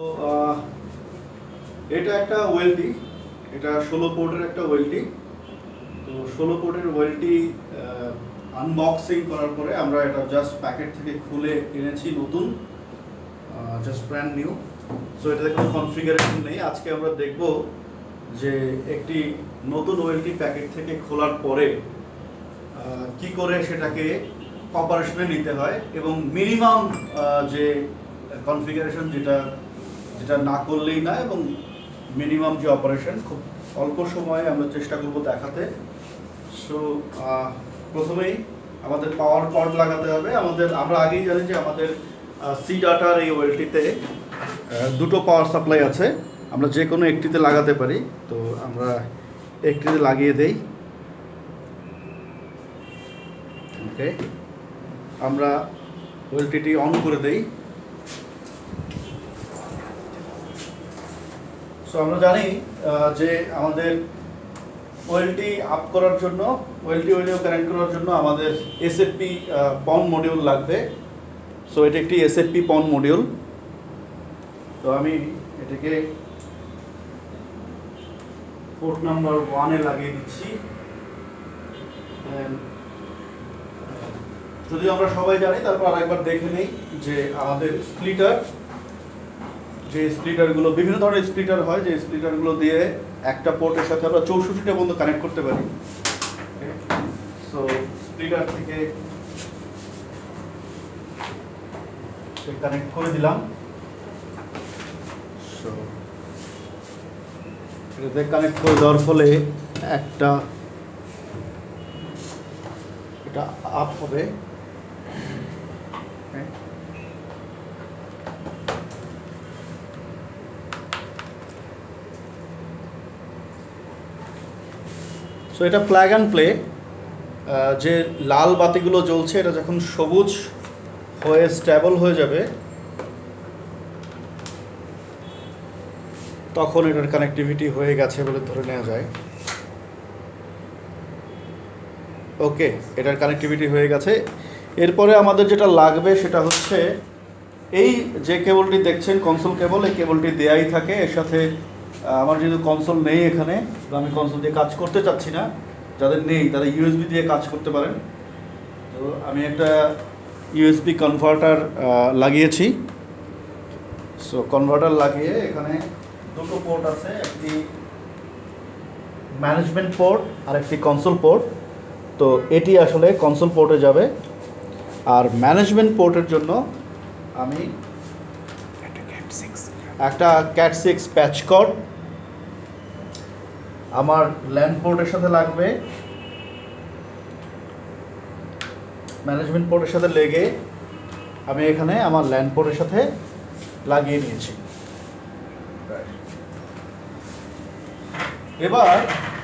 তো এটা একটা ওয়েলটি, এটা ষোলো পোর্টের একটা ওয়েলটি। তো ষোলো পোর্টের ওয়েলটি আনবক্সিং করার পরে আমরা এটা জাস্ট প্যাকেট থেকে খুলে এনেছি নতুন জাস্ট ব্র্যান্ড নিউ সো এটাতে কোনো কনফিগারেশন নেই। আজকে আমরা দেখব যে একটি নতুন ওয়েলটি প্যাকেট থেকে খোলার পরে কি করে সেটাকে অপারেশনে নিতে হয় এবং মিনিমাম যে কনফিগারেশন যেটা যেটা না করলেই না এবং মিনিমাম যে অপারেশন খুব অল্প সময়ে আমরা চেষ্টা করব দেখাতে। সো প্রথমেই আমাদের পাওয়ার কর্ড লাগাতে হবে। আমাদের, আমরা আগেই জানি যে আমাদের সি ডাটার এই ওয়েলটিতে দুটো পাওয়ার সাপ্লাই আছে। আমরা যে কোনো একটিতে লাগাতে পারি। তো আমরা একটিতে লাগিয়ে দেই। ওকে আমরা ওয়েলটিটি অন করে দেই। সো আমরা জানি যে আমাদের ওয়েলটি আপ করার জন্য ওয়েলটি ওয়েলিও কানেক্ট করার জন্য আমাদের এসএফপি পন মডিউল লাগবে। সো এটা একটি এসএফপি পন মডিউল তো আমি এটাকে পোর্ট নাম্বার ওয়ানে লাগিয়ে দিচ্ছি। যদিও আমরা সবাই জানি, তারপর আরেকবার দেখে নেই যে আমাদের স্প্লিটার যে স্প্লিটারগুলো বিভিন্ন ধরনের স্প্লিটার হয়, যে স্প্লিটারগুলো দিয়ে একটা পোর্টের সাথে আমরা চৌষট্টিটা পর্যন্ত কানেক্ট করতে পারি। সো স্প্লিটার থেকে কানেক্ট করে দিলাম। সো এটাতে কানেক্ট করে দেওয়ার ফলে একটা, এটা আপ হবে। সো এটা প্ল্যাগ অ্যান্ড প্লে যে লাল বাতিগুলো জ্বলছে, এটা যখন সবুজ হয়ে স্ট্যাবল হয়ে যাবে, তখন এটার কানেক্টিভিটি হয়ে গেছে বলে ধরে নেওয়া যায়। ওকে এটার কানেক্টিভিটি হয়ে গেছে। এরপরে আমাদের যেটা লাগবে সেটা হচ্ছে, এই যে কেবলটি দেখছেন কনসোল কেবল এই কেবলটি দেয়াই থাকে, এর সাথে আমার যেহেতু কনসোল নেই এখানে তো আমি কনসোল দিয়ে কাজ করতে চাচ্ছি না। যাদের নেই তারা ইউএসবি দিয়ে কাজ করতে পারেন। তো আমি একটা ইউএসবি কনভার্টার লাগিয়েছি। সো কনভার্টার লাগিয়ে এখানে দুটো পোর্ট আছে একটি ম্যানেজমেন্ট পোর্ট আর একটি কনসোল পোর্ট তো এটি আসলে কনসোল পোর্টে যাবে। আর ম্যানেজমেন্ট পোর্টের জন্য আমি একটা ক্যাট সিক্স প্যাচ কর্ড আমার ল্যান্ড পোর্টের সাথে লাগবে। ম্যানেজমেন্ট পোর্টের সাথে লেগে আমি এখানে আমার ল্যান্ড পোর্টের সাথে লাগিয়ে নিয়েছি। এবার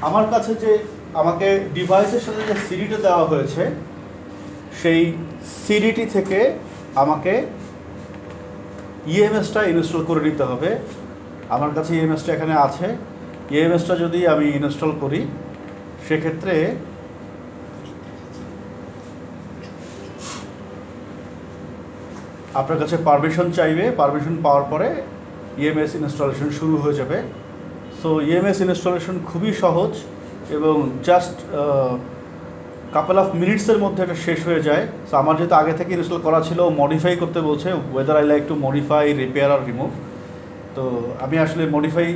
আমার কাছে যে আমাকে ডিভাইসের সাথে যে সিডিটা দেওয়া হয়েছে, সেই সিডিটি থেকে আমাকে ইএমএসটা ইনস্টল করে নিতে হবে। আমার কাছে ইএমএসটা এখানে আছে। ইএমএসটা যদি আমি ইনস্টল করি, সেক্ষেত্রে আপনার কাছে পারমিশন চাইবে। পারমিশন পাওয়ার পরে ইএমএস ইনস্টলেশন শুরু হয়ে যাবে। সো ইএমএস ইনস্টলেশন খুবই সহজ এবং জাস্ট কাপল অফ মিনিটসের মধ্যে এটা শেষ হয়ে যায়। সো আমার যেহেতু আগে থেকে ইনস্টল করা ছিল মডিফাই করতে বলছে whether I like to modify repair R remove তো আমি আসলে মডিফাই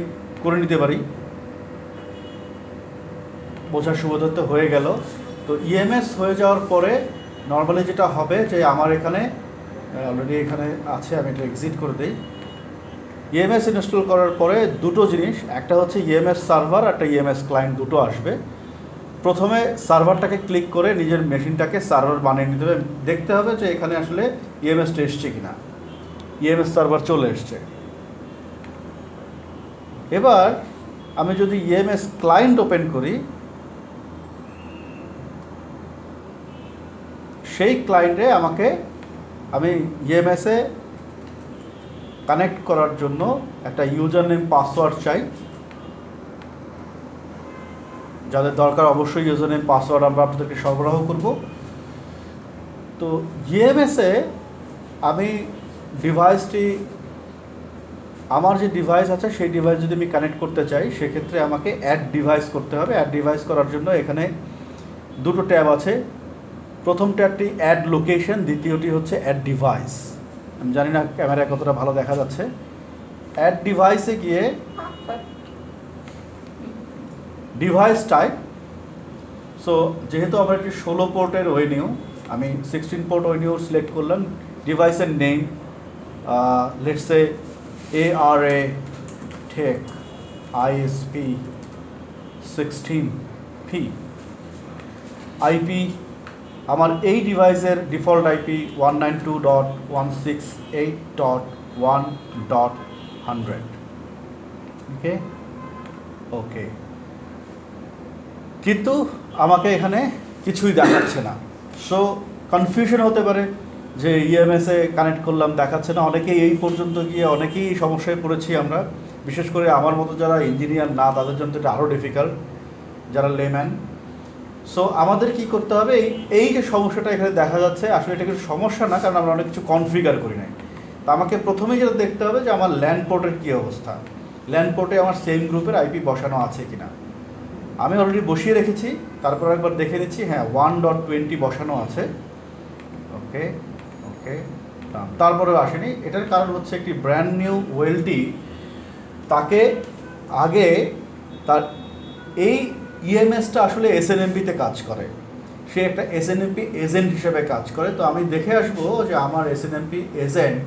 করে নিতে পারি। বোঝার সুবিধার্থে হয়ে গেল। তো ইএমএস হয়ে যাওয়ার পরে নর্মালি যেটা হবে যে আমার এখানে অলরেডি এখানে আছে, আমি এটা এক্সিট করে দিই। ইএমএস ইনস্টল করার পরে দুটো জিনিস, একটা হচ্ছে ইএমএস সার্ভার একটা ইএমএস ক্লায়েন্ট দুটো আসবে। প্রথমে সার্ভারটাকে ক্লিক করে নিজের মেশিনটাকে সার্ভার বানিয়ে নিতে হবে। দেখতে হবে যে এখানে আসলে ইএমএসটা এসছে কিনা। ইএমএস সার্ভার চলে এসছে। এবার আমি যদি ইএমএস ক্লায়েন্ট ওপেন করি সেই ক্লায়েন্টে আমাকে আমি ইএমএসে কানেক্ট করার জন্য একটা ইউজার নেম পাসওয়ার্ড চাই। যাদের দরকার অবশ্যই ইউজার নেম পাসওয়ার্ড আমরা আপনাদেরকে সরবরাহ করব। তো ইএমএসে আমি ডিভাইসটি আমার যে ডিভাইস আছে, সেই ডিভাইস যদি আমি কানেক্ট করতে চাই, সেক্ষেত্রে আমাকে অ্যাড ডিভাইস করতে হবে। অ্যাড ডিভাইস করার জন্য এখানে দুটো ট্যাব আছে। প্রথম ট্যাবটি অ্যাড লোকেশন দ্বিতীয়টি হচ্ছে অ্যাড ডিভাইস আমি জানি না ক্যামেরায় কতটা ভালো দেখা যাচ্ছে। অ্যাড ডিভাইসে গিয়ে ডিভাইস টাইপ সো যেহেতু আমার একটি ষোলো পোর্টের ওয়েনিউ আমি সিক্সটিন পোর্ট ওয়েনিউ সিলেক্ট করলাম। ডিভাইসের name let's say A R A tech ISP sixteen P IP আমার এই ডিভাইসের default IP one nine two dot one six eight dot one dot hundred okay okay কিন্তু আমাকে এখানে কিছুই দেখাচ্ছে না। সো কনফিউশন হতে পারে যে ইএমএসে কানেক্ট করলাম, দেখাচ্ছে না। অনেকেই এই পর্যন্ত গিয়ে অনেকেই সমস্যায় পড়েছি আমরা। বিশেষ করে আমার মতো যারা ইঞ্জিনিয়ার না, তাদের জন্য এটা আরও ডিফিকাল্ট যারা লেম্যান সো আমাদের কি করতে হবে? এই এই যে সমস্যাটা এখানে দেখা যাচ্ছে, আসলে এটা কিছু সমস্যা না, কারণ আমরা অনেক কিছু কনফিগার করি নাই। তো আমাকে প্রথমেই যেটা দেখতে হবে যে আমার ল্যান্ড পোর্টের কী অবস্থা। ল্যান্ড পোর্টে আমার সেম গ্রুপের আইপি বসানো আছে কি না আমি অলরেডি বসিয়ে রেখেছি, তারপর একবার দেখে নিচ্ছি হ্যাঁ ওয়ান ডট টোয়েন্টি বসানো আছে। ওকে ওকে তারপরেও আসেনি। এটার কারণ হচ্ছে একটি ব্র্যান্ড নিউ ওয়েলটি তাকে আগে তার, এই ইএমএসটা আসলে এস এসএনএমপিতে কাজ করে। সে একটা এসএনএমপি এজেন্ট হিসেবে কাজ করে। তো আমি দেখে আসব যে আমার এসএনএমপি এজেন্ট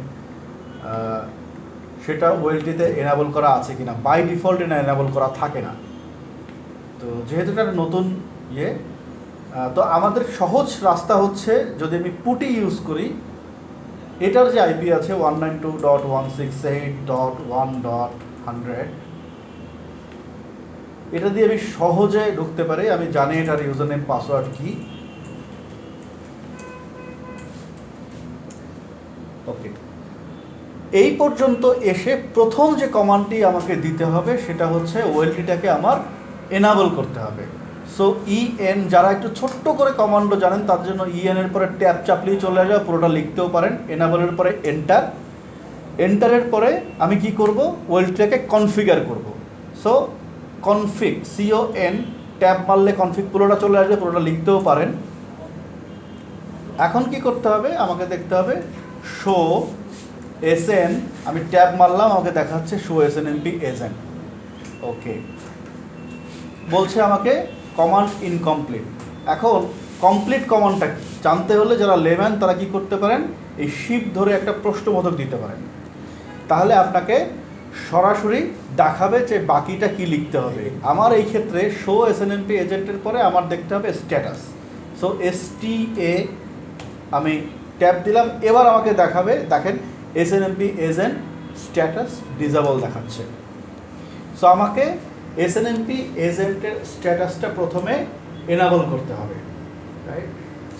সেটা ওয়েলটিতে এনাবল করা আছে কিনা। বাই ডিফল্ট এটা এনাবল করা থাকে না। তো যেহেতু এটা নতুন ইয়ে তো আমাদের সহজ রাস্তা হচ্ছে যদি আমি পুটি ইউজ করি, এটার যে আইপি আছে one nine two dot one six eight dot one dot hundred এটা দিয়ে আমি সহজে ঢুকতে পারি। আমি জানি এটার ইউজার নেম পাসওয়ার্ড কি। ওকে এই পর্যন্ত এসে প্রথম যে কমান্ডটি আমাকে দিতে হবে, সেটা হচ্ছে ওয়েলটিটাকে আমার এনাবল করতে হবে। সো ইএন যারা একটু ছোট্ট করে কমান্ডো জানেন, তার জন্য ইএন এর পরে ট্যাপ চাপলেই চলে যাবে, পুরোটা লিখতেও পারেন। এনাবলের পরে এন্টার এন্টারের পরে আমি কি করব? ওয়েলটিটাকে কনফিগার করব। So config C O N tab মারলে কনফিগ পুরোটা চলে আসবে, পুরোটা লিখতেও পারেন। এখন কি করতে হবে? আমাকে দেখতে হবে শো এসএন আমি ট্যাব মারলাম, আমাকে দেখাচ্ছে show SNMP agent okay বলছে আমাকে কমান্ড ইনকমপ্লিট এখন কমপ্লিট কমান্ডটা জানতে হলে যারা লেম্যান, তারা কি করতে পারেন? এই শিপ ধরে একটা প্রশ্নবোধক দিতে পারেন। তাহলে আপনাকে সরাসরি দেখাবে যে বাকিটা কি লিখতে হবে। আমার এই ক্ষেত্রে শো এসএনএমপি এজেন্টের পরে আমার দেখতে হবে status so S T A আমি ট্যাপ দিলাম, এবার আমাকে দেখাবে, দেখেন এসএনএমপি এজেন্ট স্ট্যাটাস ডিজেবল দেখাচ্ছে। সো আমাকে এসএনএমপি এজেন্টের স্ট্যাটাসটা প্রথমে এনাবল করতে হবে right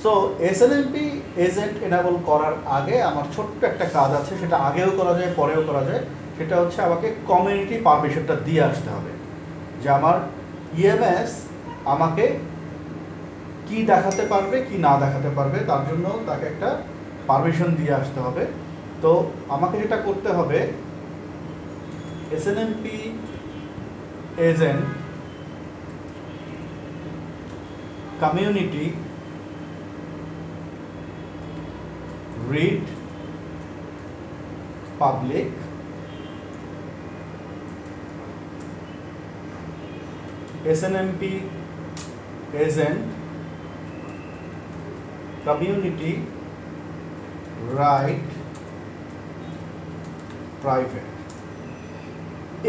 so SNMP agent enable করার আগে আমার ছোট্ট একটা কাজ আছে, সেটা আগেও করা যায়, পরেও করা যায়। সেটা হচ্ছে আমাকে কমিউনিটি পারমিশনটা দিয়ে আসতে হবে যে আমার ইএমএস আমাকে কি দেখাতে পারবে, কি না দেখাতে পারবে, তার জন্য তাকে একটা পারমিশন দিয়ে আসতে হবে। তো আমাকে যেটা করতে হবে SNMP agent community read public snmp agent community, right, private.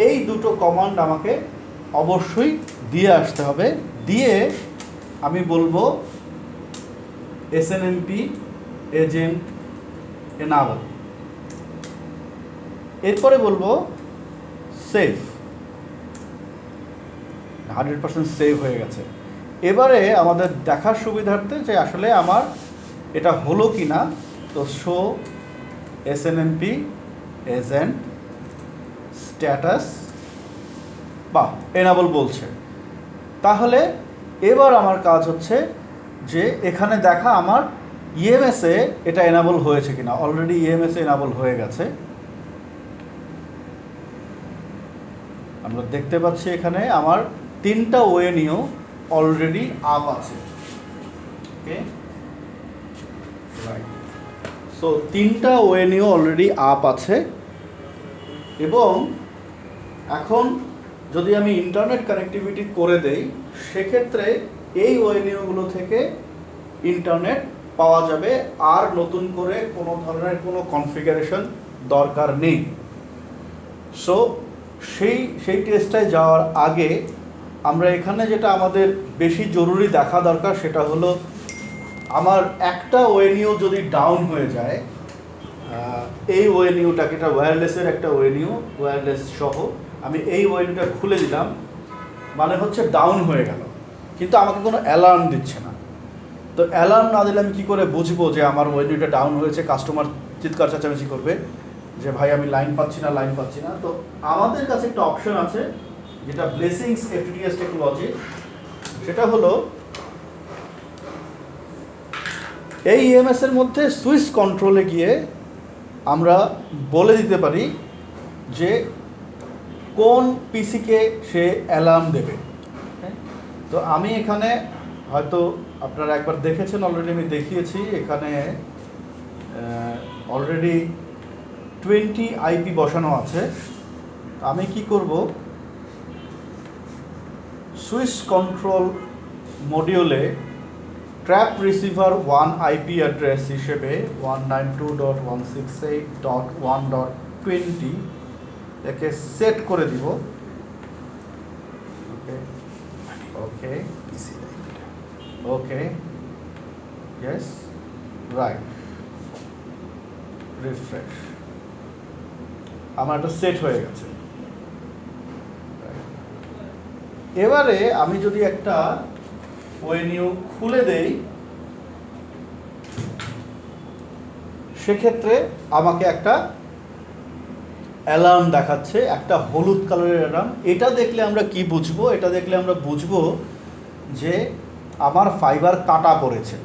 এই দুটো কমান্ড আমাকে অবশ্যই দিয়ে আসতে হবে। দিয়ে আমি বলব এসএনএমপি এজেন্ট এনাবল এরপরে বলব সেভ হান্ড্রেড পার্সেন্ট সেভ হয়ে গেছে। এবারে আমাদের দেখার সুবিধার্থে যে আসলে আমার এটা হলো কি না, তো show S N M P agent status বা এনাবল বলছে। তাহলে এবার আমার কাজ হচ্ছে যে এখানে দেখা আমার ইএমএসে এটা এনাবল হয়েছে কিনা। অলরেডি ইএমএসে এনাবল হয়ে গেছে। আমরা দেখতে পাচ্ছি এখানে আমার তিনটা ওয়েনিও অলরেডি আপ আছে। ওকে সো তিনটা ওয়েনিও অলরেডি আপ আছে। এবং এখন যদি আমি ইন্টারনেট কানেক্টিভিটি করে দেই, সেক্ষেত্রে এই ওয়েনিওগুলো থেকে ইন্টারনেট পাওয়া যাবে। আর নতুন করে কোনো ধরনের কোনো কনফিগারেশন দরকার নেই। সো সেই সেই টেস্টটায় যাওয়ার আগে আমরা এখানে যেটা আমাদের বেশি জরুরি দেখা দরকার সেটা হলো, আমার একটা ওয়েনিও যদি ডাউন হয়ে যায় এই ওয়েনিউটাকে এটা ওয়্যারলেসের একটা ওয়েনিউ ওয়্যারলেস সহ, আমি এই ওয়েনিউটা খুলে দিলাম মানে হচ্ছে ডাউন হয়ে গেল। কিন্তু আমাকে কোনো অ্যালার্ম দিচ্ছে না। তো অ্যালার্ম না দিলে আমি কী করে বুঝব যে আমার ওয়েনিউটা ডাউন হয়েছে? কাস্টমার চিৎকার চাচামেচি করবে যে, ভাই, আমি লাইন পাচ্ছি না লাইন পাচ্ছি না। তো আমাদের কাছে একটা অপশন আছে যেটা ব্লেসিংস এফটিডিএস টেকনোলজি সেটা হলো এই ইএমএস এর মধ্যে সুইচ কন্ট্রোলে গিয়ে আমরা বলে দিতে পারি যে কোন পিসিকে সে অ্যালার্ম দেবে? তো আমি এখানে হয়তো আপনারা একবার দেখেছেন অলরেডি আমি দেখিয়েছি, এখানে অলরেডি টোয়েন্টি আইপি বসানো আছে আমি কি করব সুইচ কন্ট্রোল মডিউলে trap receiver one IP address হিসেবে one nine two dot one six eight dot one dot twenty একে সেট করে দিব। Okay okay okay yes right refresh আমার একটা সেট হয়ে গেছে। এবারে আমি যদি একটা ওয়েনিউ খুলে দেই সেক্ষেত্রে আমাকে একটা অ্যালার্ম দেখাচ্ছে একটা হলুদ কালারের অ্যালার্ম। এটা দেখলে আমরা কি বুঝব? এটা দেখলে আমরা বুঝব যে আমার ফাইবার কাটা পড়েছে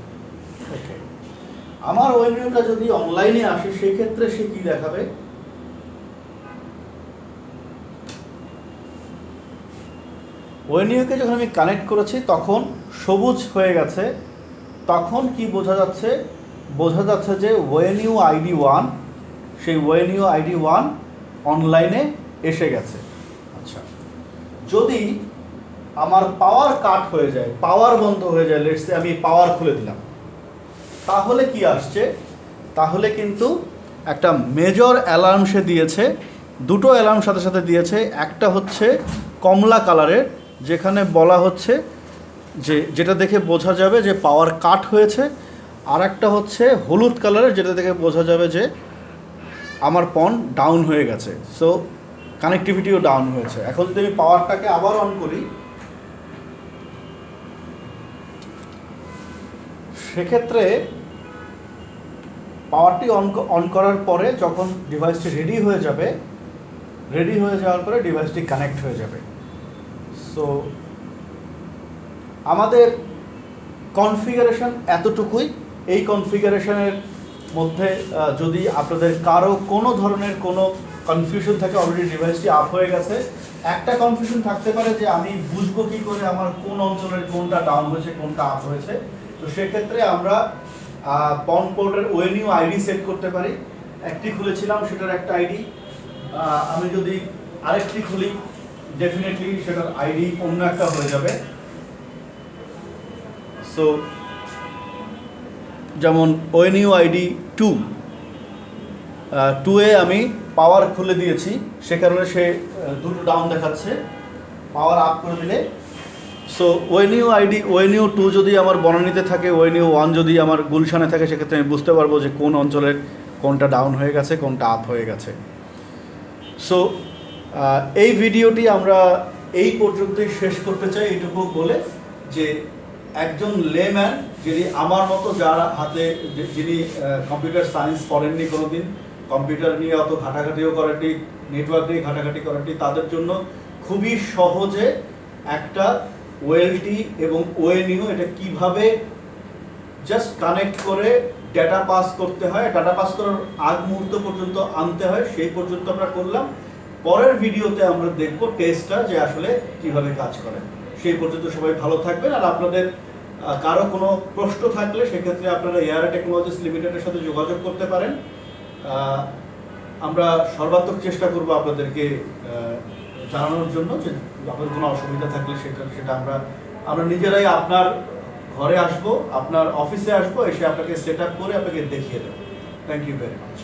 আমার ওয়েনিউটা যদি অনলাইনে আসে সেক্ষেত্রে সে কি দেখাবে? ওয়েনিউকে যখন আমি কানেক্ট করেছি, তখন সবুজ হয়ে গেছে। তখন কি বোঝা যাচ্ছে? বোঝা যাচ্ছে যে ওয়েনিউ আইডি ওয়ান সেই ওয়েনিউ আইডি ওয়ান অনলাইনে এসে গেছে। আচ্ছা যদি আমার পাওয়ার কাট হয়ে যায় পাওয়ার বন্ধ হয়ে যায় লেটসে আমি পাওয়ার খুলে দিলাম, তাহলে কি আসছে? তাহলে কিন্তু একটা মেজর অ্যালার্ম সে দিয়েছে, দুটো অ্যালার্ম সাথে সাথে দিয়েছে, একটা হচ্ছে কমলা কালারের যেখানে বলা হচ্ছে যে, যেটা দেখে বোঝা যাবে যে পাওয়ার কাট হয়েছে আর একটা হচ্ছে হলুদ কালারের যেটা দেখে বোঝা যাবে যে আমার পন ডাউন হয়ে গেছে। সো কানেক্টিভিটিও ডাউন হয়েছে। এখন যদি আমি পাওয়ারটাকে আবার অন করি, সেক্ষেত্রে পাওয়ারটি অন অন করার পরে যখন ডিভাইসটি রেডি হয়ে যাবে রেডি হয়ে যাওয়ার পরে ডিভাইসটি কানেক্ট হয়ে যাবে। সো আমাদের কনফিগারেশন এতটুকুই। এই কনফিগারেশনের মধ্যে যদি আপনাদের কারও কোনো ধরনের কোনো কনফিউশন থাকে অলরেডি ডিভাইসটি আপ হয়ে গেছে। একটা কনফিউশন থাকতে পারে যে আমি বুঝব কি করে আমার কোন অঞ্চলের কোনটা ডাউন হয়েছে, কোনটা আপ হয়েছে। তো সেক্ষেত্রে আমরা পন পোর্টের ওয়েনিউ আইডি সেট করতে পারি। একটি খুলেছিলাম, সেটার একটা আইডি আমি যদি আরেকটি খুলি ডেফিনেটলি সেটার আইডি অন্য একটা হয়ে যাবে। সো যেমন ওএনইউ আইডি টু টু এ আমি পাওয়ার খুলে দিয়েছি, সে কারণে সে দুটো ডাউন দেখাচ্ছে। পাওয়ার আপ করে দিলে। So ONU ID ONU two যদি আমার বনানীতে থাকে ওয়েনিউ ওয়ান যদি আমার গুলশানে থাকে, সেক্ষেত্রে আমি বুঝতে পারব যে কোন অঞ্চলের কোনটা ডাউন হয়ে গেছে, কোনটা আপ হয়ে গেছে। সো এই ভিডিওটি আমরা এই পর্যন্তই শেষ করতে চাই এইটুকু বলে যে একজন লেম্যান যিনি আমার মতো যার হাতে যিনি কম্পিউটার সায়েন্স পড়েননি কোনোদিন, কম্পিউটার নিয়ে অত ঘাটাঘাটিও করেননি, নেটওয়ার্ক নিয়ে ঘাটাঘাটি করেননি, তাদের জন্য খুবই সহজে একটা ওয়েলটি এবং ওএনইউ এটা কীভাবে জাস্ট কানেক্ট করে ডেটা পাস করতে হয় ডাটা পাস করার আগ মুহূর্ত পর্যন্ত আনতে হয়, সেই পর্যন্ত আমরা করলাম। পরের ভিডিওতে আমরা দেখব টেস্টটা যে আসলে কীভাবে কাজ করে। সেই পর্যন্ত সবাই ভালো থাকবেন। আর আপনাদের কারও কোনো প্রশ্ন থাকলে সেক্ষেত্রে আপনারা এয়ার টেকনোলজিস লিমিটেডের সাথে যোগাযোগ করতে পারেন। আমরা সর্বাত্মক চেষ্টা করব আপনাদেরকে জানানোর জন্য যে আপনাদের কোনো অসুবিধা থাকলে সেটা সেটা আমরা আমরা নিজেরাই আপনার ঘরে আসব, আপনার অফিসে আসব, এসে আপনাকে সেট আপ করে আপনাকে দেখিয়ে দেবো। Thank you very much